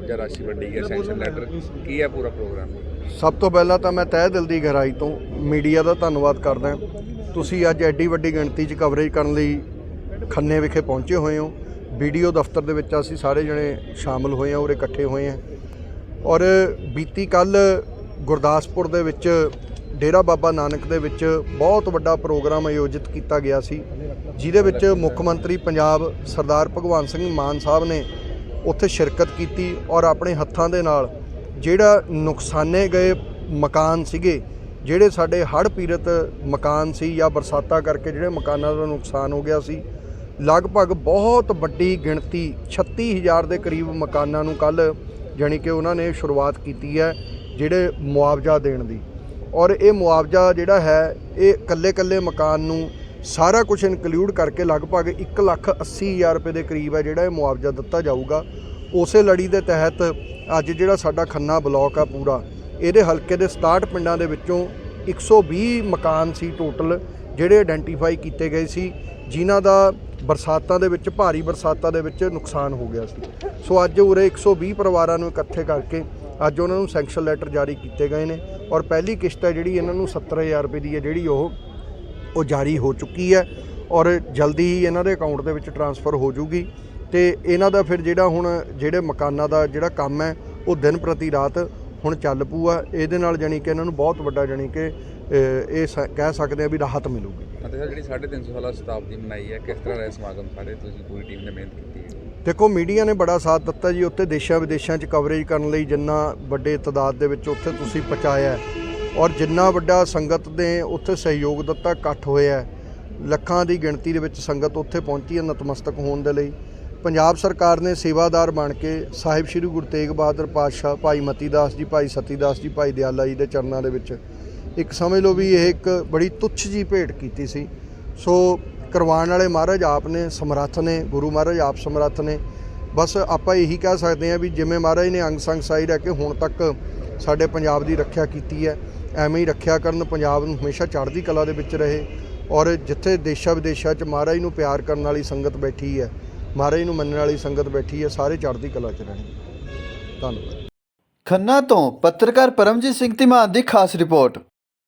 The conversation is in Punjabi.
ਮੁਆਵਜ਼ਾ ਰਾਸ਼ੀ ਵੱਡੀ ਹੈ ਸੈਂਕਸ਼ਨ ਲੈਟਰ ਕੀ ਹੈ ਪੂਰਾ ਪ੍ਰੋਗਰਾਮ ਸਭ ਤੋਂ ਪਹਿਲਾਂ ਤਾਂ ਮੈਂ ਤਹਿ ਦਿਲ ਦੀ ਗਹਿਰਾਈ ਤੋਂ ਮੀਡੀਆ ਦਾ ਧੰਨਵਾਦ ਕਰਦਾ ਤੁਸੀਂ ਅੱਜ ਐਡੀ ਵੱਡੀ ਗਿਣਤੀ 'ਚ ਕਵਰੇਜ ਕਰਨ ਲਈ ਖੰਨੇ ਵਿਖੇ ਪਹੁੰਚੇ ਹੋਏ ਹੋ। ਵੀਡੀਓ ਦਫ਼ਤਰ ਦੇ ਵਿੱਚ ਅਸੀਂ ਸਾਰੇ ਜਣੇ ਸ਼ਾਮਲ ਹੋਏ ਹਾਂ ਔਰ ਇਕੱਠੇ ਹੋਏ ਹਾਂ। ਔਰ ਬੀਤੀ ਕੱਲ ਗੁਰਦਾਸਪੁਰ ਦੇ ਵਿੱਚ ਡੇਰਾ ਬਾਬਾ ਨਾਨਕ ਦੇ ਵਿੱਚ ਬਹੁਤ ਵੱਡਾ ਪ੍ਰੋਗਰਾਮ ਆਯੋਜਿਤ ਕੀਤਾ ਗਿਆ ਸੀ, ਜਿਹਦੇ ਵਿੱਚ ਮੁੱਖ ਮੰਤਰੀ ਪੰਜਾਬ ਸਰਦਾਰ ਭਗਵੰਤ ਸਿੰਘ ਮਾਨ ਸਾਹਿਬ ਨੇ ਉੱਥੇ ਸ਼ਿਰਕਤ ਕੀਤੀ ਔਰ ਆਪਣੇ ਹੱਥਾਂ ਦੇ ਨਾਲ ਜਿਹੜਾ ਨੁਕਸਾਨੇ ਗਏ ਮਕਾਨ ਸੀਗੇ, ਜਿਹੜੇ ਸਾਡੇ ਹੜ੍ਹ ਪੀੜਤ ਮਕਾਨ ਸੀ ਜਾਂ ਬਰਸਾਤਾਂ ਕਰਕੇ ਜਿਹੜੇ ਮਕਾਨਾਂ ਦਾ ਨੁਕਸਾਨ ਹੋ ਗਿਆ ਸੀ, ਲਗਭਗ ਬਹੁਤ ਵੱਡੀ ਗਿਣਤੀ 36000 ਦੇ ਕਰੀਬ ਮਕਾਨਾਂ ਨੂੰ ਕੱਲ ਜਾਣੀ ਕਿ ਉਹਨਾਂ ਨੇ ਸ਼ੁਰੂਆਤ ਕੀਤੀ ਹੈ ਜਿਹੜੇ ਮੁਆਵਜ਼ਾ ਦੇਣ ਦੀ। ਔਰ ਇਹ ਮੁਆਵਜ਼ਾ ਜਿਹੜਾ ਹੈ, ਇਹ ਕੱਲੇ ਕੱਲੇ ਮਕਾਨ ਨੂੰ ਸਾਰਾ ਕੁਝ ਇਨਕਲੂਡ ਕਰਕੇ ਲਗਭਗ 1 ਲੱਖ 80 ਹਜ਼ਾਰ ਰੁਪਏ ਦੇ ਕਰੀਬ ਹੈ ਜਿਹੜਾ ਇਹ ਮੁਆਵਜ਼ਾ ਦਿੱਤਾ ਜਾਊਗਾ। ਉਸੇ ਲੜੀ ਦੇ ਤਹਿਤ ਅੱਜ ਜਿਹੜਾ ਸਾਡਾ ਖੰਨਾ ਬਲਾਕ ਆ ਪੂਰਾ, ਇਹਦੇ ਹਲਕੇ ਦੇ 67 ਪਿੰਡਾਂ ਦੇ ਵਿੱਚੋਂ 120 ਮਕਾਨ ਸੀ ਟੋਟਲ ਜਿਹੜੇ ਆਇਡੈਂਟੀਫਾਈ ਕੀਤੇ ਗਏ ਸੀ, ਜਿਨ੍ਹਾਂ ਦਾ ਬਰਸਾਤਾਂ ਦੇ ਵਿੱਚ, ਭਾਰੀ ਬਰਸਾਤਾਂ ਦੇ ਵਿੱਚ ਨੁਕਸਾਨ ਹੋ ਗਿਆ ਸੀ। ਸੋ ਅੱਜ ਉਰੇ 120 ਪਰਿਵਾਰਾਂ ਨੂੰ ਇਕੱਠੇ ਕਰਕੇ ਅੱਜ ਉਹਨਾਂ ਨੂੰ ਸੈਂਕਸ਼ਨ ਲੈਟਰ ਜਾਰੀ ਕੀਤੇ ਗਏ ਨੇ ਔਰ ਪਹਿਲੀ ਕਿਸ਼ਤ ਹੈ ਜਿਹੜੀ ਇਹਨਾਂ ਨੂੰ 70000 ਰੁਪਏ ਦੀ ਹੈ ਜਿਹੜੀ ਉਹ ਉਹ ਜਾਰੀ ਹੋ ਚੁੱਕੀ ਹੈ ਔਰ ਜਲਦੀ ਹੀ ਇਹਨਾਂ ਦੇ ਅਕਾਊਂਟ ਦੇ ਵਿੱਚ ਟਰਾਂਸਫਰ ਹੋ ਜੂਗੀ ਤੇ ਇਹਨਾਂ ਦਾ ਫਿਰ ਜਿਹੜਾ ਹੁਣ ਜਿਹੜੇ ਮਕਾਨਾਂ ਦਾ ਜਿਹੜਾ ਕੰਮ ਹੈ ਉਹ ਦਿਨ ਪ੍ਰਤੀ ਰਾਤ ਹੁਣ ਚੱਲ ਪੂਆ ਇਹਦੇ ਨਾਲ ਜਾਣੀ ਕਿ ਇਹਨਾਂ ਨੂੰ ਬਹੁਤ ਵੱਡਾ ਜਾਣੀ ਕਿ ਇਹ ਕਹਿ ਸਕਦੇ ਆ ਵੀ ਰਾਹਤ ਮਿਲੂਗੀ। ਅਤੇ ਸਰ ਜਿਹੜੀ 350 ਸਾਲਾ ਸ਼ਤਾਬਦੀ ਮਨਾਈ ਹੈ ਕਿਸ ਤਰ੍ਹਾਂ ਰਹੇ ਸਮਾਗਮ ਸਾਰੇ ਤੁਸੀਂ ਪੂਰੀ ਟੀਮ ਨੇ ਮਿਹਨਤ ਕੀਤੀ ਹੈ? ਦੇਖੋ ਮੀਡੀਆ ਨੇ ਬੜਾ ਸਾਥ ਦਿੱਤਾ ਜੀ। ਉੱਥੇ ਦੇਸ਼ਾਂ ਵਿਦੇਸ਼ਾਂ 'ਚ ਕਵਰੇਜ ਕਰਨ ਲਈ ਜਿੰਨਾ ਵੱਡੇ ਤਦਾਦ ਦੇ ਵਿੱਚ ਉੱਥੇ ਤੁਸੀਂ ਪਹੁੰਚਾਇਆ ਹੈ। ਔਰ ਜਿੰਨਾ ਵੱਡਾ ਸੰਗਤ ਨੇ ਉੱਥੇ ਸਹਿਯੋਗ ਦਿੱਤਾ, ਇਕੱਠ ਹੋਇਆ ਲੱਖਾਂ ਦੀ ਗਿਣਤੀ ਦੇ ਵਿੱਚ ਸੰਗਤ ਉੱਥੇ ਪਹੁੰਚੀ ਹੈ ਨਤਮਸਤਕ ਹੋਣ ਦੇ ਲਈ। ਪੰਜਾਬ ਸਰਕਾਰ ਨੇ ਸੇਵਾਦਾਰ ਬਣ ਕੇ ਸਾਹਿਬ ਸ੍ਰੀ ਗੁਰੂ ਤੇਗ ਬਹਾਦਰ ਪਾਤਸ਼ਾਹ ਭਾਈ ਮਤੀ ਦਾਸ ਜੀ, ਭਾਈ ਸਤੀ ਦਾਸ ਜੀ, ਭਾਈ ਦਿਆਲਾ ਜੀ ਦੇ ਚਰਨਾਂ ਦੇ ਵਿੱਚ। ਇੱਕ ਸਮਝ ਲਓ ਵੀ ਇਹ ਇੱਕ ਬੜੀ ਤੁੱਛ ਜੀ ਭੇਟ ਕੀਤੀ ਸੀ। ਸੋ ਕਰਵਾਉਣ ਵਾਲੇ ਮਹਾਰਾਜ ਆਪ ਨੇ, ਸਮਰੱਥ ਨੇ, ਗੁਰੂ ਮਹਾਰਾਜ ਆਪ ਸਮਰੱਥ ਨੇ। ਬਸ ਆਪਾਂ ਇਹੀ ਕਹਿ ਸਕਦੇ ਹਾਂ ਵੀ ਜਿਵੇਂ ਮਹਾਰਾਜ ਨੇ ਅੰਗ ਸੰਗ ਸਾਈ ਰਹਿ ਕੇ ਹੁਣ ਤੱਕ ਸਾਡੇ ਪੰਜਾਬ ਦੀ ਰੱਖਿਆ ਕੀਤੀ ਹੈ। ਐਵੇਂ ਹੀ ਰੱਖਿਆ ਕਰਨ ਪੰਜਾਬ ਨੂੰ ਹਮੇਸ਼ਾ ਚੜ੍ਹਦੀ ਕਲਾ ਦੇ ਵਿੱਚ ਰਹੇ ਔਰ ਜਿੱਥੇ ਦੇਸ਼ਾਂ ਵਿਦੇਸ਼ਾਂ 'ਚ ਮਹਾਰਾਜ ਨੂੰ ਪਿਆਰ ਕਰਨ ਵਾਲੀ ਸੰਗਤ ਬੈਠੀ ਹੈ, ਮਹਾਰਾਜ ਨੂੰ ਮੰਨਣ ਵਾਲੀ ਸੰਗਤ ਬੈਠੀ ਹੈ, ਸਾਰੇ ਚੜ੍ਹਦੀ ਕਲਾ 'ਚ ਰਹਿਣ। ਧੰਨਵਾਦ। ਖੰਨਾ ਤੋਂ ਪੱਤਰਕਾਰ ਪਰਮਜੀਤ ਸਿੰਘ ਧੀਮਾਨ ਦੀ ਖਾਸ ਰਿਪੋਰਟ।